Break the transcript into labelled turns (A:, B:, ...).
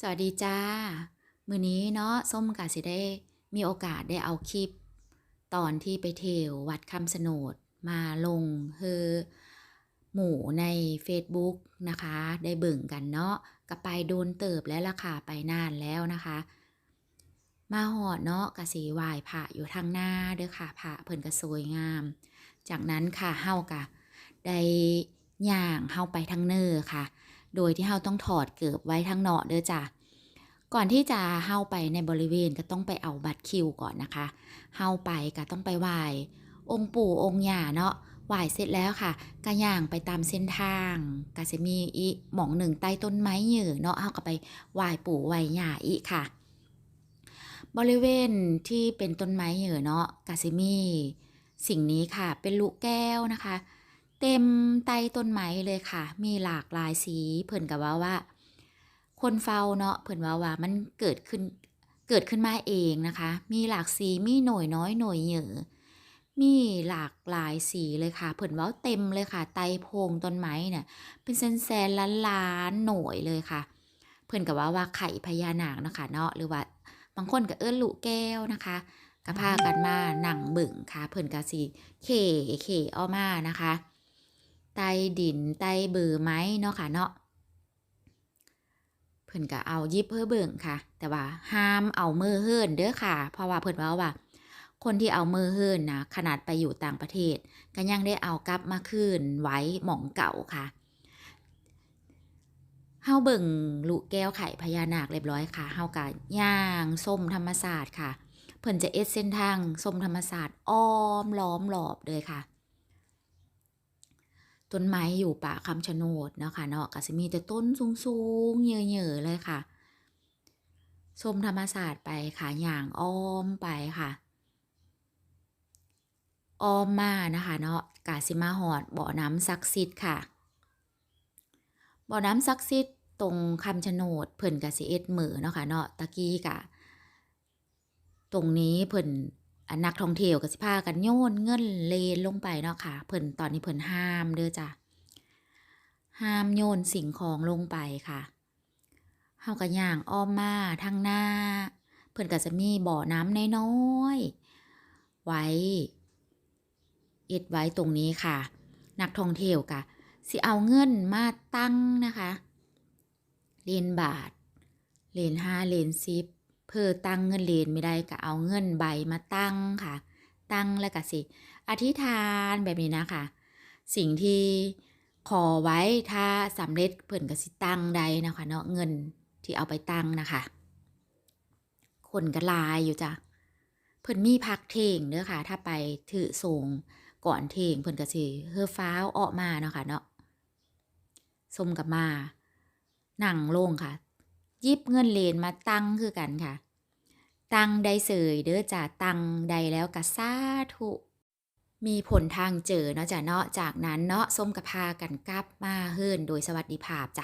A: สวัสดีจ้า มือนี้เนาะส้มกะสิได้ มีโอกาสได้เอาคลิป ตอนที่ไปเทววัดคำสนดมาลงเฮอหมู่ในเฟซบุ๊กนะคะ ได้เบิ่งกันเนาะก็ไปโดนเติบแล้วล่ะค่ะไปนานแล้วนะคะ มาหอดเนาะกะสิไหว้พระอยู่ทางหน้าเด้อค่ะพระเพิ่นก็สวยงาม จากนั้นค่ะเฮากะได้ย่างเฮาไปทางเนอค่ะ โดยที่เฮาต้องถอดเกือบไว้ทางเนาะเด้อจ้ะก่อนที่จะเฮาไปในบริเวณก็ต้องไปเอาบัตรคิวก่อนนะคะเฮาไปก็ต้องไปไหว้องค์ปู่องค์ย่าเนาะไหว้เสร็จแล้วค่ะก็ย่างไปตามเส้นทางก็จะมีอีหม่องหนึ่งใต้ต้นไม้เหยือเนาะเฮาก็ไปไหว้ปู่ไหว้ย่าอีค่ะ บริเวณที่เป็นต้นไม้เหยือเนาะก็สิมีสิ่งนี้ค่ะเป็นลูกแก้วนะคะ เต็มใต้ต้นไม้เลยค่ะ มีหลากหลายสีเพิ่นก็ว่าว่า คนเฝ้าเนาะเพิ่นว่าว่ามันเกิดขึ้นเกิดขึ้นมาเองนะคะ มีหลากสีมีหน่วยน้อยหน่วยเหยอมีหลากหลายสีเลยค่ะ เพิ่นว้าเต็มเลยค่ะ ไตโพงต้นไม้เนี่ยเป็นแสนๆล้านหน่วยเลยค่ะ เพิ่นก็ว่าว่าไข่พญานาคเนาะคะเนาะหรือว่าบางคนก็เอิ้นลูกแก้วนะคะก็พากันมาหนังเบิ่งค่ะ เพิ่นก็สิเข่เข่ออกมานะคะ ไต้ดินไต้เบอร์ไม้เนาะค่ะเนาะเพิ่นก็เอายิบเพื่อเบิ่งค่ะ แต่ว่าห้ามเอามือเฮิรนเด้อค่ะ เพราะว่าเพิ่นว่าว่า คนที่เอามือเฮิรนนะขนาดไปอยู่ต่างประเทศ ก็ยังได้เอากลับมาคืนไว้หม่องเก่าค่ะเฮาเบิ่งลูกแก้วไข่พญานาคเรียบร้อยค่ะเฮาก็ย่างส้มธรรมศาสตร์ค่ะ เพิ่นจะเอ็ดเส้นทางส้มธรรมศาสตร์อ้อมล้อมรอบเลยค่ะ ต้นไม้อยู่ป่าคำชะโนดเนาะค่ะเนาะก็สิมีแต่ต้นสูงๆเหย่อๆเลยค่ะชมธรรมศาสตร์ไปค่ะอย่างอ้อมไปค่ะอ้อมมานะคะเนาะกาสิมาหอดบ่อน้ำศักดิ์สิทธิ์ค่ะบ่อน้ำศักดิ์สิทธิ์ตรงคำชะโนดเพิ่นกะสิเอ็ดมือเนาะค่ะเนาะตะกี้กะ ตรงนี้เพิ่น นักท่องเที่ยวก็สิพากันโยนเงินเลนลงไปเนาะค่ะ เพิ่นตอนนี้เพิ่นห้ามเด้อจ้ะห้ามโยนสิ่งของลงไปค่ะเฮาก็ย่างอ้อมมาทางหน้า เพิ่นก็จะมีบ่อน้ำน้อยๆไว้เอ็ดไว้ตรงนี้ค่ะ นักท่องเที่ยวก็สิเอาเงินมาตั้งนะคะเหรียญบาทเหรียญห้าเหรียญสิบ เพื่อตั้งเงินเหรียญไม่ได้ก็เอาเงินใบมาตั้งค่ะ ตั้งแล้วก็สิ อธิษฐานแบบนี้นะคะ สิ่งที่ขอไว้ถ้าสำเร็จเพิ่อนก็สิตั้งใดนะคะเนาะเงินที่เอาไปตั้งนะคะ คนก็ลายอยู่จ้ะเพิ่อนมีพักเทงเด้อค่ะ ถ้าไปถือส่งก่อนเทงเพิ่อนก็สิเฮือฟ้าออกมาเนาะค่ะเนาะสมกับมานั่งลงค่ะ ยิบเงินเหรียญมาตั้งคือกันค่ะ ตั้งได้เสยเด้อจ่าตั้งใดแล้วก็สาธุมีผลทางเจอเนาะจ้ะเนาะจากนั้นเนาะส้มกะพากันกลับมาเฮิรนโดยสวัสดิภาพจ้ะ